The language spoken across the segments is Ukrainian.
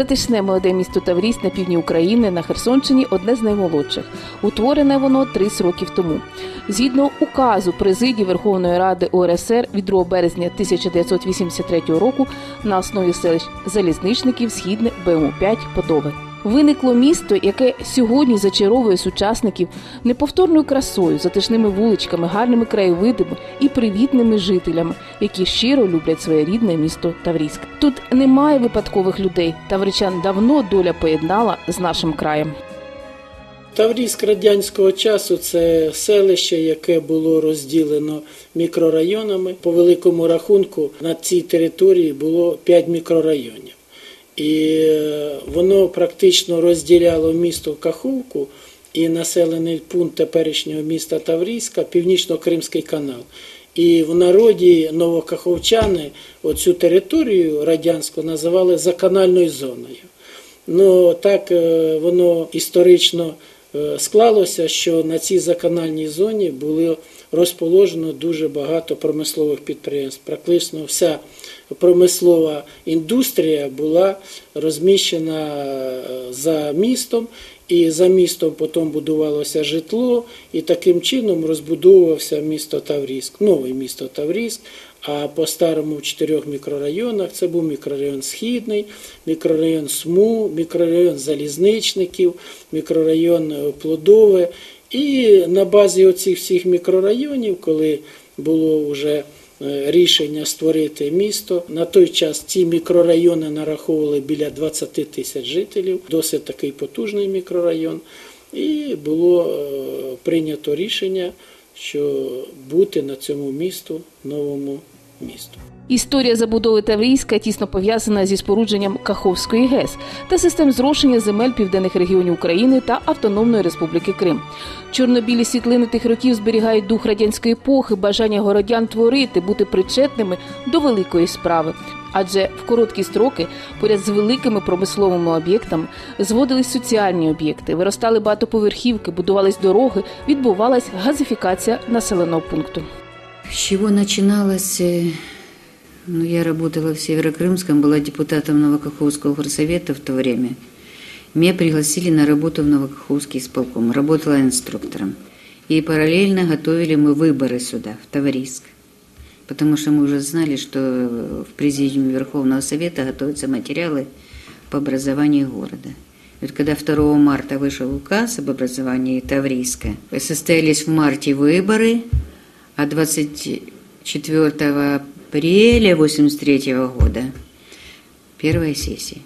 Затишне молоде місто Тавріс на півдні України на Херсонщині одне з наймолодших. Утворене воно 30 років тому. Згідно указу президії Верховної Ради УРСР від 2 березня 1983 року на основі селищ залізничників Східне БМУ 5 Подове. Виникло місто, яке сьогодні зачаровує сучасників неповторною красою, затишними вуличками, гарними краєвидами і привітними жителями, які щиро люблять своє рідне місто Таврійськ. Тут немає випадкових людей. Тавричан давно доля поєднала з нашим краєм. Таврійськ радянського часу це селище, яке було розділено мікрорайонами. По великому рахунку на цій території було 5 мікрорайонів. І е, воно практично розділяло місто Каховку і населений пункт теперішнього міста Таврійська, Північно-Кримський канал. І в народі новокаховчани оцю територію радянську називали заканальною зоною. Ну так е, воно історично склалося, що на цій заканальній зоні було розположено дуже багато промислових підприємств. Практично вся промислова індустрія була розміщена е, за містом, і за містом потім будувалося житло, і таким чином розбудовувався місто Таврійськ, нове місто Таврійськ. А по старому в чотирьох мікрорайонах це був мікрорайон Східний, мікрорайон СМУ, мікрорайон Залізничників, мікрорайон е, Плодове. І на базі оцих всіх мікрорайонів, коли було вже е, рішення створити місто, на той час ці мікрорайони нараховували біля 20 тисяч жителів, досить такий потужний мікрорайон. І було е, прийнято рішення, що бути на цьому місту новому місту. Історія забудови Таврійська тісно пов'язана зі спорудженням Каховської ГЕС та систем зрошення земель південних регіонів України та Автономної Республіки Крим. Чорнобілі світлини тих років зберігають дух радянської епохи, бажання городян творити, бути причетними до великої справи. Адже в короткі строки поряд з великими промисловими об'єктами зводились соціальні об'єкти, виростали багатоповерхівки, будувались дороги, відбувалась газифікація населеного пункту. С чего начиналось? Ну, я работала в Северокрымском, была депутатом Новокаховского горсовета в то время. Меня пригласили на работу в Новокаховский исполком. Работала инструктором. И параллельно готовили мы выборы сюда, в Таврийск. Потому что мы уже знали, что в президиуме Верховного Совета готовятся материалы по образованию города. Вот когда 2 марта вышел указ об образовании Таврийска, состоялись в марте выборы, а 24 апреля 83 года первая сессия.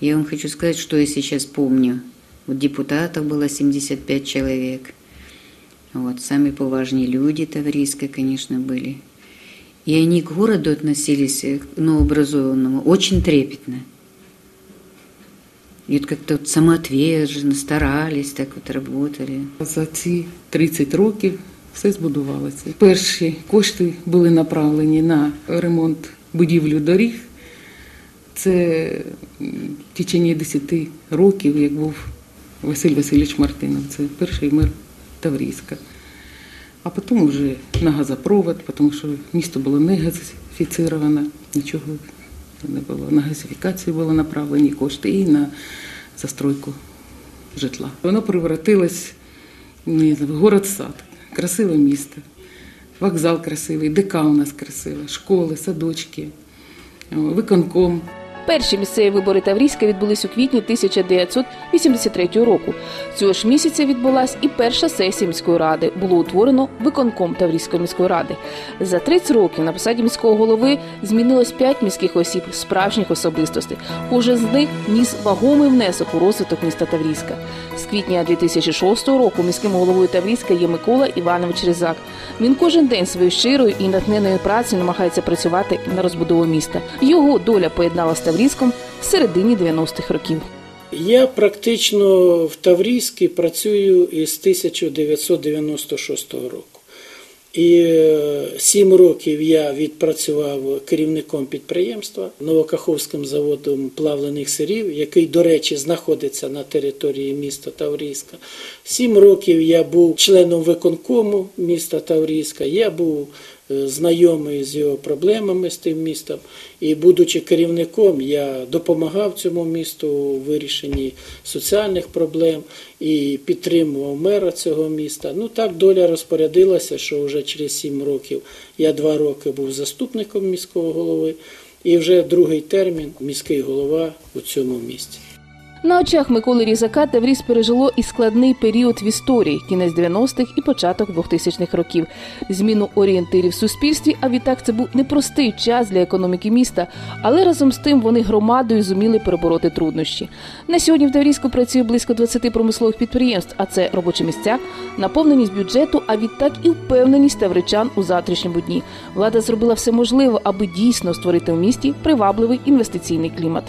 Я вам хочу сказать, что я сейчас помню. Вот депутатов было 75 человек. Вот, сами поважные люди Таврийска, конечно, были. И они к городу относились, э, к новообразованному, очень трепетно. И вот как-то вот самоотверженно старались, так вот работали. За ці 30 років все збудувалося. Перші кошти були направлені на ремонт будівлю доріг. Це в течение 10 років, як був Василь Васильович Мартинов, це перший мер Таврійська. А потім вже на газопровод, тому що місто було не газифіцировано, нічого не було. На газифікацію були направлені кошти і на застройку житла. Воно превратилось в город-сад, красиве місто, вокзал красивий, ДК у нас красива, школи, садочки, виконком. Перші місцеві вибори Таврійська відбулись у квітні 1983 року. Цього ж місяця відбулась і перша сесія міської ради. Було утворено виконком Таврійської міської ради. За 30 років на посаді міського голови змінилось 5 міських осіб, справжніх особистостей. Кожен з них ніс вагомий внесок у розвиток міста Таврійська. З квітня 2006 року міським головою Таврійська є Микола Іванович Ризак. Він кожен день своєю щирою і натхненною працею намагається працювати на розбудову міста. Його доля поєднала з Таврійськом в середині 90-х років. Я практично в Таврійській працюю із 1996 року. І е, сім років я відпрацював керівником підприємства Новокаховським заводом плавлених сирів, який, до речі, знаходиться на території міста Таврійська. Сім років я був членом виконкому міста Таврійська. Я був знайомий з його проблемами з тим містом. І будучи керівником, я допомагав цьому місту у вирішенні соціальних проблем і підтримував мера цього міста. Ну так доля розпорядилася, що вже через сім років я два роки був заступником міського голови, і вже другий термін міський голова у цьому місті. На очах Миколи Різака Тавріс пережило і складний період в історії кінець 90-х і початок 2000-х років, зміну орієнтирів в суспільстві. А відтак це був непростий час для економіки міста, але разом з тим вони громадою зуміли перебороти труднощі. На сьогодні в Таврійську працює близько 20 промислових підприємств, а це робочі місця, наповненість бюджету, а відтак і впевненість тавричан у завтрашньому дні. Влада зробила все можливе, аби дійсно створити в місті привабливий інвестиційний клімат.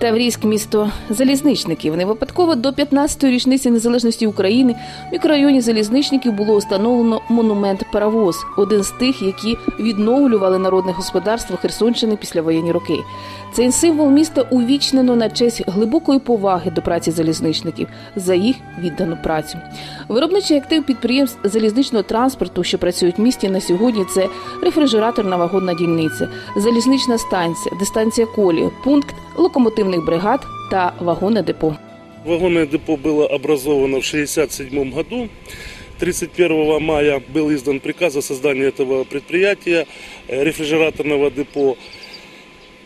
Таврійськ місто залізничників. Не випадково до 15-ї річниці незалежності України в мікрорайоні залізничників було установлено монумент Паровоз, один з тих, які відновлювали народне господарство Херсонщини після воєнні роки. Цей символ міста увічнено на честь глибокої поваги до праці залізничників за їх віддану працю. Виробничий актив підприємств залізничного транспорту, що працюють в місті на сьогодні, це рефрижераторна вагонна дільниця, залізнична станція, дистанція колії, пункт локомотивних бригад та вагонне депо. Вагонное депо было образовано в 1967 году. 31 мая был издан приказ о создании этого предприятия, э, рефрижераторного депо.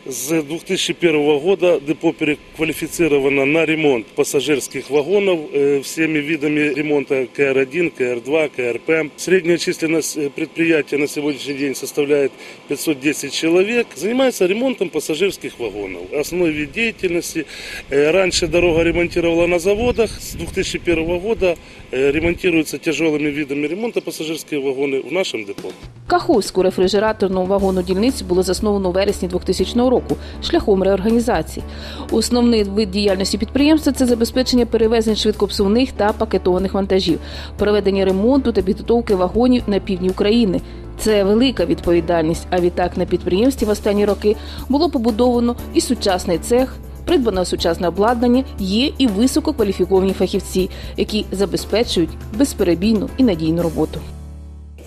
С 2001 года депо переквалифицировано на ремонт пассажирских вагонов э, всеми видами ремонта КР-1, КР-2, КРП. Средняя численность э, предприятия на сегодняшний день составляет 510 человек. Занимается ремонтом пассажирских вагонов. Основной вид деятельности. э, Раньше дорога ремонтировала на заводах. С 2001 года э, ремонтируются тяжелыми видами ремонта пассажирские вагоны в нашем депо. Каховську рефрижераторну вагонну дільницю було засновано у вересні 2000 року шляхом реорганізації. Основний вид діяльності підприємства це забезпечення перевезень швидкопсувних та пакетованих вантажів, проведення ремонту та підготовки вагонів на півдні України. Це велика відповідальність. А відтак на підприємстві в останні роки було побудовано і сучасний цех. Придбано сучасне обладнання, є і висококваліфіковані фахівці, які забезпечують безперебійну і надійну роботу.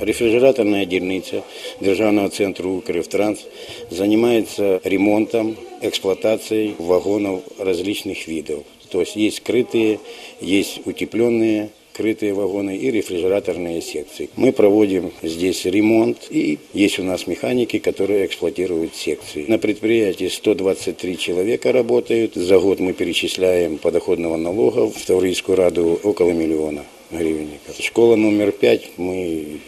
Рефрижераторная дільниця Державного центру «Укртранс» занимается ремонтом, эксплуатацией вагонов различных видов. То есть есть скрытые, есть утепленные крытые вагоны и рефрижераторные секции. Мы проводим здесь ремонт, и есть у нас механики, которые эксплуатируют секции. На предприятии 123 человека работают. За год мы перечисляем подоходного налога в Таврийскую Раду около миллиона гривенников. Школа номер пять мы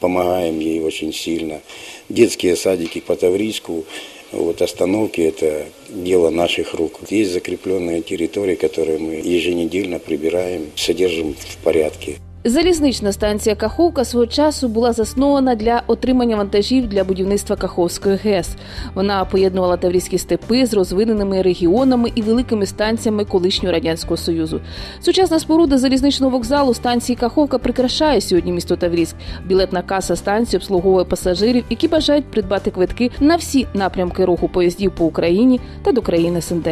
помогаем ей очень сильно. Детские садики по Таврийску, вот остановки – это дело наших рук. Есть закрепленные территории, которые мы еженедельно прибираем, содержим в порядке. Залізнична станція Каховка свого часу була заснована для отримання вантажів для будівництва Каховської ГЕС. Вона поєднувала таврійські степи з розвиненими регіонами і великими станціями колишнього радянського союзу. Сучасна споруда залізничного вокзалу станції Каховка прикрашає сьогодні місто Таврійськ. Білетна каса станції обслуговує пасажирів, які бажають придбати квитки на всі напрямки руху поїздів по Україні та до країн СНД.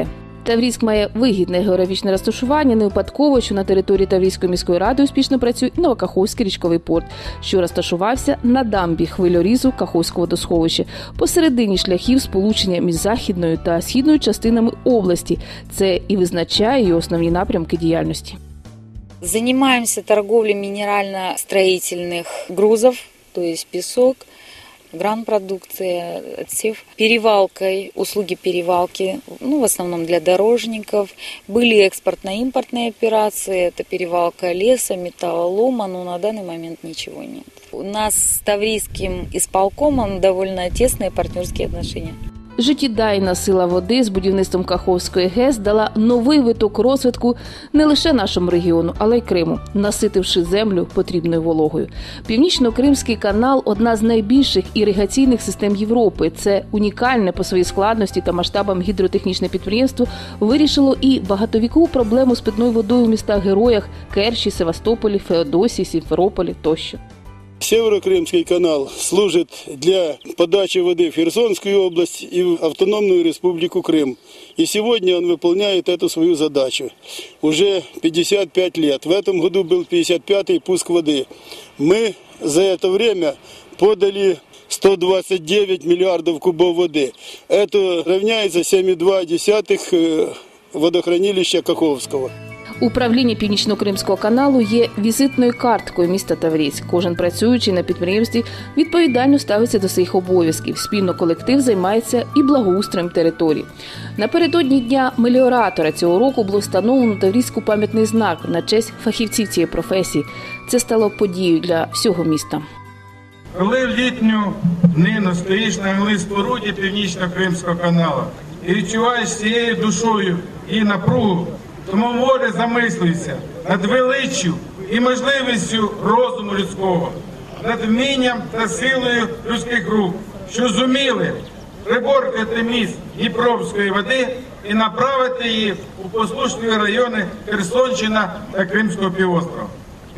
Таврійськ має вигідне географічне розташування. Не випадково, що на території Таврійської міської ради успішно працює Новокаховський річковий порт, що розташувався на дамбі хвильорізу Каховського водосховища посередині шляхів сполучення між західною та східною частинами області. Це і визначає її основні напрямки діяльності. Занимаемся торговлей минерально-строительных грузов, то есть песок, гранпродукция, отсев, перевалкой, услуги перевалки, ну, в основном для дорожников. Были экспортно-импортные операции, это перевалка леса, металлолома, но на данный момент ничего нет. У нас с Таврийским исполкомом довольно тесные партнерские отношения. Життєдайна сила води з будівництвом Каховської ГЕС дала новий виток розвитку не лише нашому регіону, але й Криму, наситивши землю потрібною вологою. Північно-Кримський канал одна з найбільших іригаційних систем Європи. Це унікальне по своїй складності та масштабам гідротехнічне підприємство вирішило і багатовікову проблему з питною водою в містах героях Керчі, Севастополі, Феодосії, Сімферополі тощо. Северокримский канал служит для подачи воды в Херсонскую область и в Автономную Республику Крым. И сегодня он выполняет эту свою задачу. Уже 55 лет. В этом году был 55-й пуск воды. Мы за это время подали 129 миллиардов кубов воды. Это равняется 7,2 э, водохранилища Каховского. Управління Північно-Кримського каналу є візитною карткою міста Таврійськ. Кожен працюючий на підприємстві відповідально ставиться до своїх обов'язків. Спільно колектив займається і благоустроєм території. Напередодні дня меліоратора цього року було встановлено Таврійську пам'ятний знак на честь фахівців цієї професії. Це стало подією для всього міста. Коли в літню днину стоїш на гнилій споруді Північно-Кримського каналу і відчуваєш цією душою і напругу, тому море замислюйся над величчю і можливістю розуму людського, над вмінням та силою людських рук, що зуміли приборкати міст Дніпровської води і направити її у послушливі райони Херсонщина та Кримського півострова.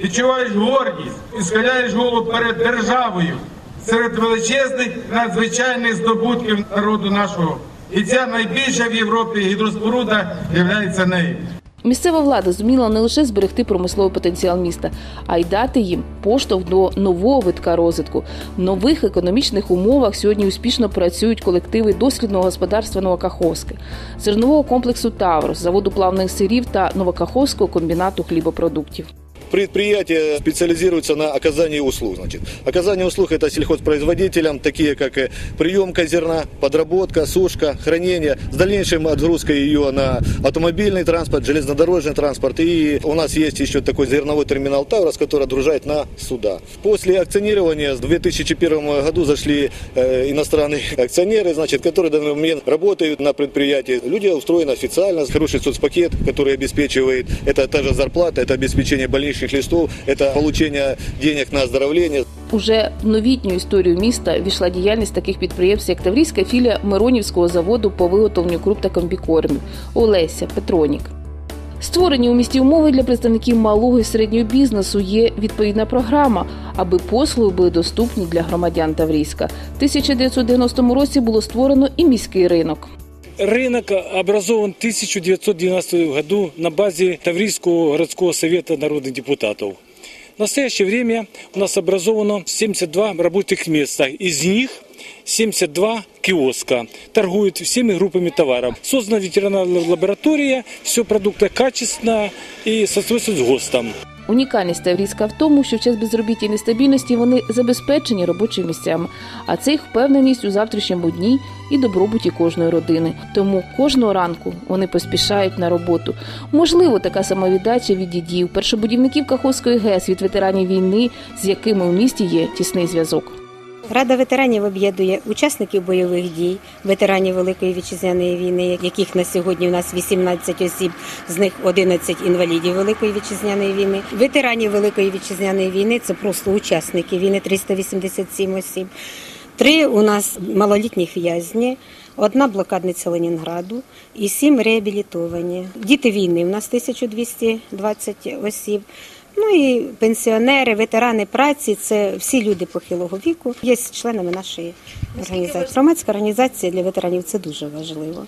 Відчуваєш гордість і схиляєш голову перед державою серед величезних надзвичайних здобутків народу нашого. І ця найбільша в Європі гідроспоруда є нею. Місцева влада зуміла не лише зберегти промисловий потенціал міста, а й дати їм поштовх до нового витка розвитку. В нових економічних умовах сьогодні успішно працюють колективи дослідного господарства Новокаховське, зернового комплексу Таврос, заводу плавних сирів та Новокаховського комбінату хлібопродуктів. Предприятия специализируются на оказании услуг. Значит, оказание услуг это сельхозпроизводителям, такие как э, приемка зерна, подработка, сушка, хранение, с дальнейшим отгрузкой ее на автомобильный транспорт, железнодорожный транспорт. И у нас есть еще такой зерновой терминал Таврос, который отгружает на суда. После акционирования в 2001 году зашли э, иностранные акционеры, значит, которые в данный момент работают на предприятии. Люди устроены официально, хороший соцпакет, который обеспечивает, это та же зарплата, это обеспечение больничных листов, это получение денег на оздоровление. Уже в новітню історію міста війшла діяльність таких підприємств, як Таврійська філія Миронівського заводу по виготовленню круп та комбікормів Олеся Петронік. Створені у місті умови для представників малого і середнього бізнесу є відповідна програма, аби послуги були доступні для громадян Таврійська. В 1990 році було створено і міський ринок. Рынок образован в 1990 году на базе Таврийского городского совета народных депутатов. В настоящее время у нас образовано 72 рабочих места. Из них 72 киоска. Торгуют всеми группами товаров. Создана ветеринарная лаборатория, все продукты качественно и соответствуют с ГОСТом. Унікальність Таврійська в тому, що в час безробіття і нестабільності вони забезпечені робочими місцями, а це їх впевненість у завтрашньому дні і добробуті кожної родини. Тому кожного ранку вони поспішають на роботу. Можливо, така самовіддача від дідів, першобудівників Каховської ГЕС від ветеранів війни, з якими у місті є тісний зв'язок. Рада ветеранів об'єднує учасників бойових дій, ветеранів Великої вітчизняної війни, яких на сьогодні у нас 18 осіб, з них 11 інвалідів Великої вітчизняної війни. Ветеранів Великої вітчизняної війни це просто учасники війни 387 осіб. Три у нас малолітніх в'язні, одна блокадниця Ленінграду і сім реабілітовані. Діти війни у нас 1220 осіб. Ну і пенсіонери, ветерани праці це всі люди похилого віку. Є членами нашої організації. Громадська організація для ветеранів це дуже важливо.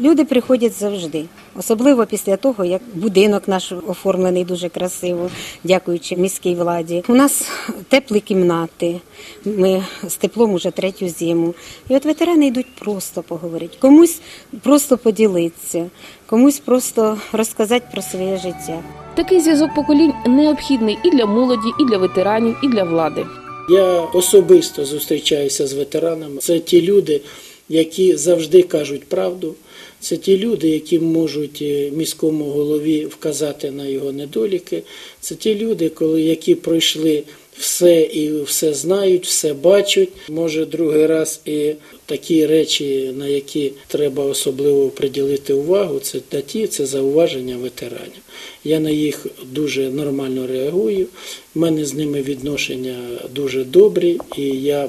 Люди приходять завжди, особливо після того, як будинок наш оформлений дуже красиво, дякуючи міській владі. У нас теплі кімнати. Ми з теплом уже третю зиму. І от ветерани йдуть просто поговорити, комусь просто поділитися, комусь просто розказати про своє життя. Такий зв'язок поколінь необхідний і для молоді, і для ветеранів, і для влади. Я особисто зустрічаюся з ветеранами. Це ті люди, які завжди кажуть правду. Це ті люди, які можуть е, міському голові вказати на його недоліки. Це ті люди, коли які пройшли все і все знають, все бачать. Може, другий раз і такі речі, на які треба особливо приділити увагу, це таті, це зауваження ветеранів. Я на їх дуже нормально реагую. У мене з ними відношення дуже добрі, і я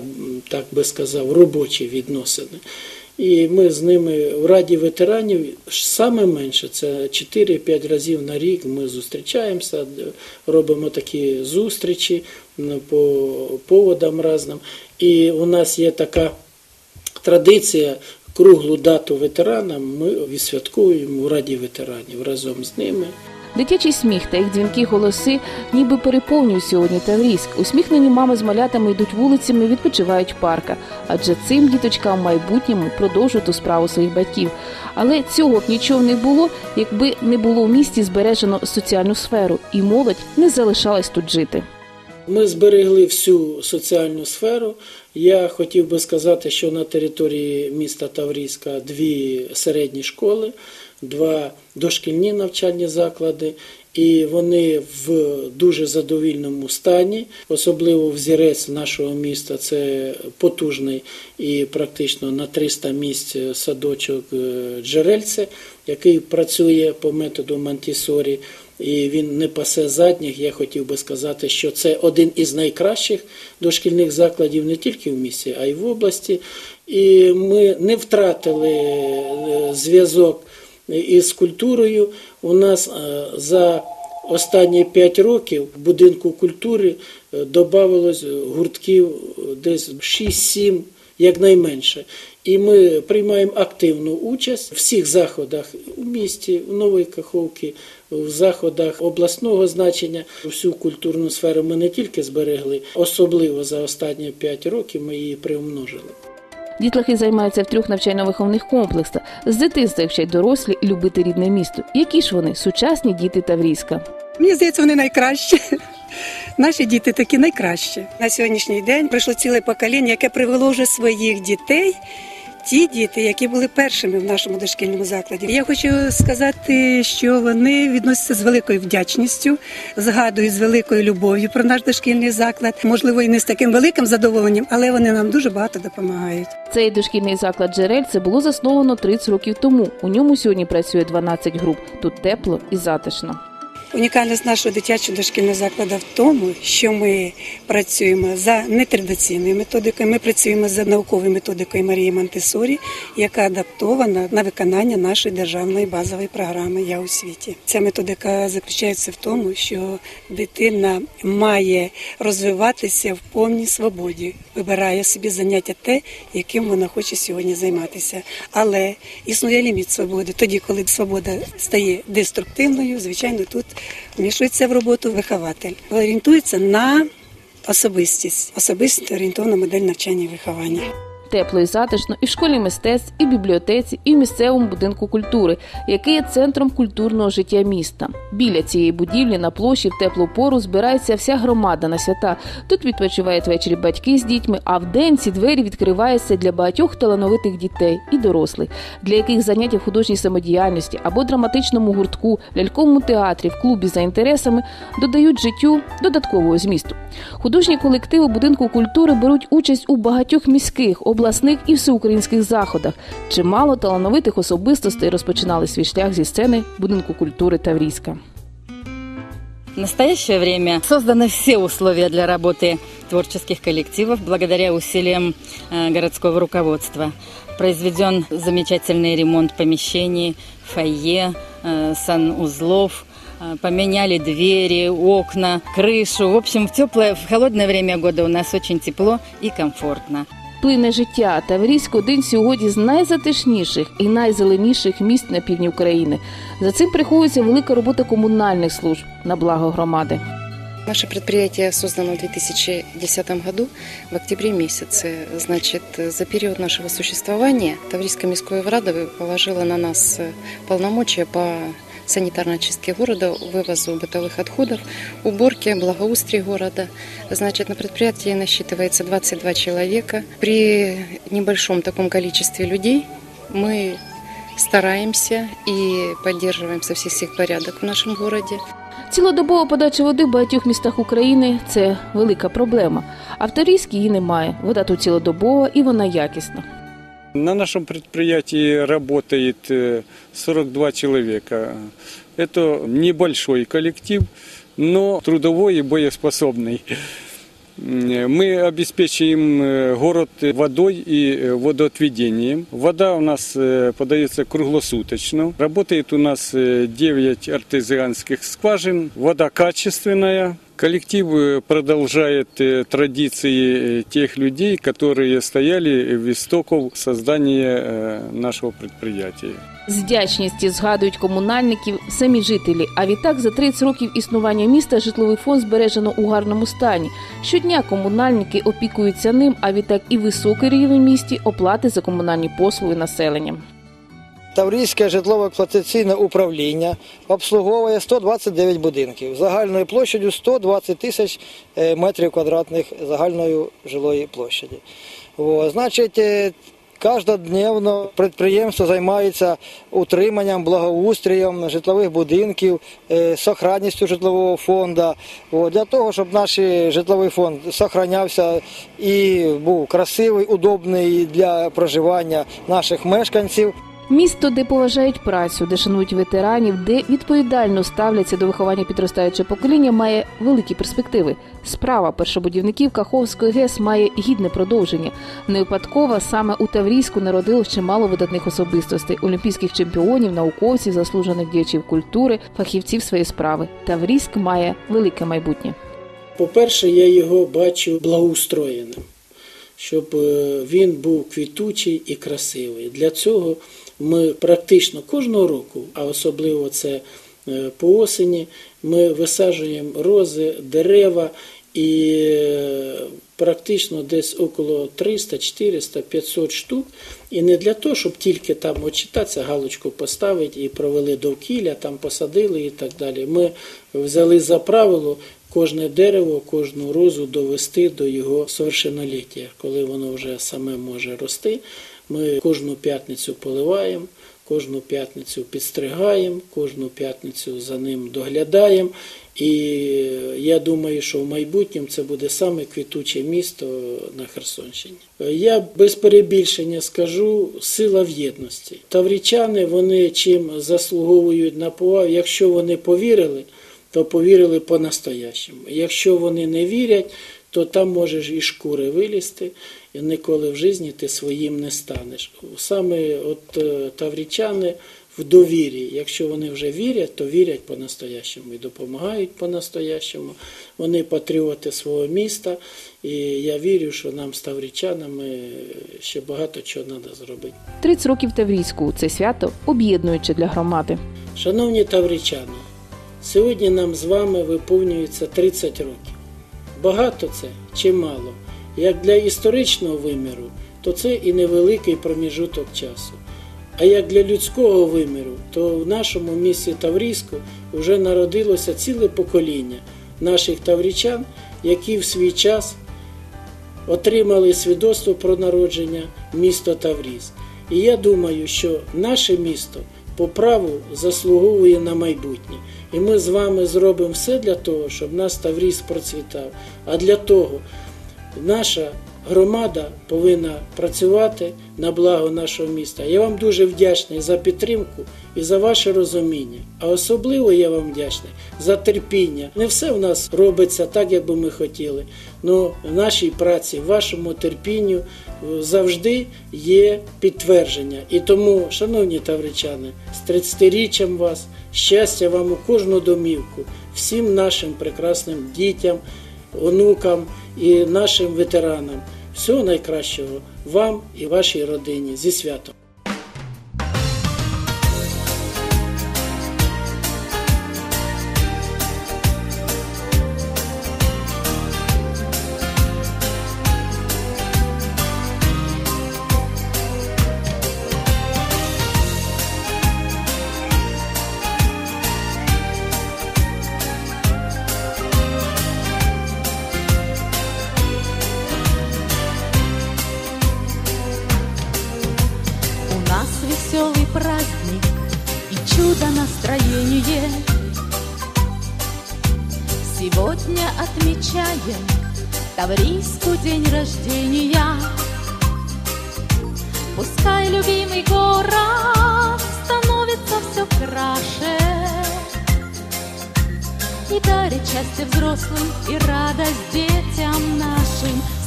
так би сказав, робочі відносини. І ми з ними в Раді ветеранів саме менше це 4-5 разів на рік. Ми зустрічаємося, робимо такі зустрічі по поводам разним. І у нас є така традиція. Круглу дату ветеранам ми відсвяткуємо у Раді ветеранів разом з ними. Дитячий сміх та їх дзвінкі голоси ніби переповнюють сьогодні Таврійськ. Усміхнені мами з малятами йдуть вулицями, відпочивають в парках. Адже цим діточкам в майбутньому продовжують ту справу своїх батьків. Але цього б нічого не було, якби не було в місті збережено соціальну сферу, і молодь не залишалась тут жити. Ми зберегли всю соціальну сферу. Я хотів би сказати, що на території міста Таврійська дві середні школи, два дошкільні навчальні заклади, і вони в дуже задовільному стані. Особливо взірець нашого міста це потужний і практично на 300 місць садочок е, Джерельце, який працює по методу Монтісорі і він не пасе задніх. Я хотів би сказати, що це один із найкращих дошкільних закладів не тільки в місті, а й в області. І ми не втратили е, зв'язок із культурою. У нас е, за останні 5 років в будинку культури е, додавалось гуртків десь 6-7 якнайменше. І ми приймаємо активну участь в всіх заходах у місті, в Новій Каховці, в заходах обласного значення. Всю культурну сферу ми не тільки зберегли, особливо за останні 5 років ми її приумножили. Дітлахи займаються в трьох навчально-виховних комплексах. З дитинства вчать дорослі любити рідне місто. Які ж вони сучасні діти Таврійська? Мені здається, вони найкращі. Наші діти такі найкращі. На сьогоднішній день прийшло ціле покоління, яке привело вже своїх дітей. Ті діти, які були першими в нашому дошкільному закладі, я хочу сказати, що вони відносяться з великою вдячністю, згадують з великою любов'ю про наш дошкільний заклад. Можливо, і не з таким великим задоволенням, але вони нам дуже багато допомагають. Цей дошкільний заклад Джерельце було засновано 30 років тому. У ньому сьогодні працює 12 груп. Тут тепло і затишно. Унікальність нашого дитячого дошкільного закладу в тому, що ми працюємо за нетрадиційною методикою. Ми працюємо за науковою методикою Марії Монтесорі, яка адаптована на виконання нашої державної базової програми Я у світі. Ця методика заключається в тому, що дитина має розвиватися в повній свободі, вибирає собі заняття те, яким вона хоче сьогодні займатися. Але існує ліміт свободи. Тоді, коли свобода стає деструктивною, звичайно, тут вмішується в роботу вихователь, орієнтується на особистість, особисто орієнтована модель навчання і виховання. Тепло і затишно і в школі мистецтв, і в бібліотеці, і в місцевому будинку культури, який є центром культурного життя міста. Біля цієї будівлі на площі в теплу пору збирається вся громада на свята. Тут відпочивають ввечері батьки з дітьми, а в день ці двері відкриваються для багатьох талановитих дітей і дорослих, для яких заняття в художній самодіяльності або драматичному гуртку, ляльковому театрі, в клубі за інтересами додають життю додаткового змісту. Художні колективи будинку культури беруть участь у багатьох міських, обласних і всеукраїнських заходах. Чимало талановитих особистостей розпочинали свій шлях зі сцени будинку культури Таврійська. В настоящее время созданы все условия для работы творческих коллективов благодаря усилиям э, городского руководства. Произведен замечательный ремонт помещений, фойе, э, санузлов, э, поменяли двери, окна, крышу. В общем, в теплое, в холодное время года у нас очень тепло и комфортно. Плине життя Таврійськ один сьогодні з найзатишніших і найзеленіших міст на півдні України. За цим приховується велика робота комунальних служб на благо громади. Наше предприятие создано в 2010 году, в октябре месяце. Значит, за период нашего существования Таврийская міської Рада положила на нас полномочия по санитарной очистке города, вывозу бытовых отходов, уборке, благоустрии города. Значит, на предприятии насчитывается 22 человека. При небольшом таком количестве людей мы стараемся и поддерживаем со всех сил порядок в нашем городе. Цілодобова подача води в багатьох містах України це велика проблема. А в Таврійській її немає. Вода тут цілодобова і вона якісна. На нашем предприятии работает э, 42 человека. Это небольшой коллектив, но трудовой и боеспособный. М, Мы обеспечиваем э, город водой и э, водоотведением. Вода у нас э, подается круглосуточно. Работает у нас э, 9 артезианских скважин. Вода качественная, Коллектив э, продолжает э, традиции э, тех людей, которые стояли в истоков создания э, нашего предприятия. З вдячністю згадують комунальників самі жителі. А відтак за 30 років існування міста житловий фонд збережено у гарному стані. Щодня комунальники опікуються ним, а відтак і високий рівень в місті оплати за комунальні послуги населенням. Таврійське житлово-експлуатаційне управління обслуговує 129 будинків загальною площадю 120 тисяч е, метрів квадратних загальної жилої площаді. О, значить, е, Кожнодневно підприємство займається утриманням, благоустрієм житлових будинків, е, сохранністю житлового фонду. Для того, щоб наш житловий фонд сохранявся і був красивий, удобний для проживання наших мешканців. Місто, де поважають працю, де шанують ветеранів, де відповідально ставляться до виховання підростаючого покоління, має великі перспективи. Справа першобудівників Каховської ГЕС має гідне продовження. Не випадково саме у Таврійську народилось чимало видатних особистостей, олімпійських чемпіонів, науковців, заслужених діячів культури, фахівців своєї справи. Таврійськ має велике майбутнє. По-перше, я його бачу благоустроєним, щоб е, він був квітучий і красивий. Для цього ми практично кожного року, а особливо це е, по осені, ми висаджуємо рози, дерева і е, практично десь около 300, 400, 500 штук. І не для того, щоб тільки там очитатися, галочку поставити і провели довкілля, там посадили і так далі. Ми взяли за правило кожне дерево, кожну розу довести до його совершенноліття, коли воно вже саме може рости. Ми кожну п'ятницю поливаємо, кожну п'ятницю підстригаємо, кожну п'ятницю за ним доглядаємо. І я думаю, що в майбутньому це буде саме квітуче місто на Херсонщині. Я без перебільшення скажу сила в єдності. Таврічани вони чим заслуговують на повагу, якщо вони повірили, то повірили по-настоящему. Якщо вони не вірять, то там можеш і шкури вилізти, і ніколи в житті ти своїм не станеш. Саме от е, таврічани в довірі. Якщо вони вже вірять, то вірять по-настоящему і допомагають по-настоящему. Вони патріоти свого міста. І я вірю, що нам з таврічанами ще багато чого треба зробити. 30 років Таврійську це свято об'єднуюче для громади. Шановні таврічани, сьогодні нам з вами виповнюється 30 років. Багато це чи мало? Як для історичного виміру, то це і невеликий проміжуток часу. А як для людського виміру, то в нашому місті Таврійську вже народилося ціле покоління наших таврічан, які в свій час отримали свідоцтво про народження міста Таврійськ. І я думаю, що наше місто по праву заслуговує на майбутнє. І ми з вами зробимо все для того, щоб наш Таврійськ процвітав. А для того наша громада повинна працювати на благо нашого міста. Я вам дуже вдячний за підтримку і за ваше розуміння. А особливо я вам вдячний за терпіння. Не все в нас робиться так, як би ми хотіли. але в нашій праці, в вашому терпінню завжди є підтвердження. І тому, шановні тавричани, з 30-річчям вас, щастя вам у кожну домівку, всім нашим прекрасним дітям, онукам і нашим ветеранам. Всього найкращого вам і вашій родині зі святом.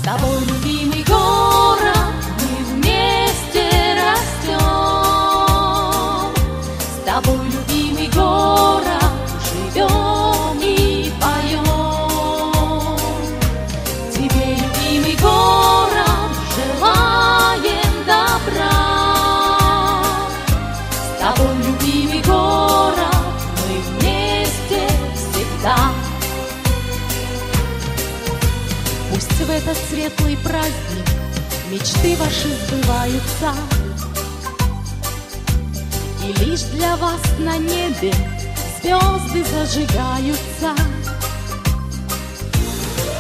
Нашим. С праздник мечты ваши сбываются. И лишь для вас на небе звезды зажигаются.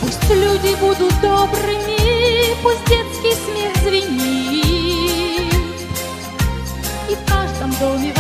Пусть люди будут добрыми, пусть детский смех звенит. И в каждом доме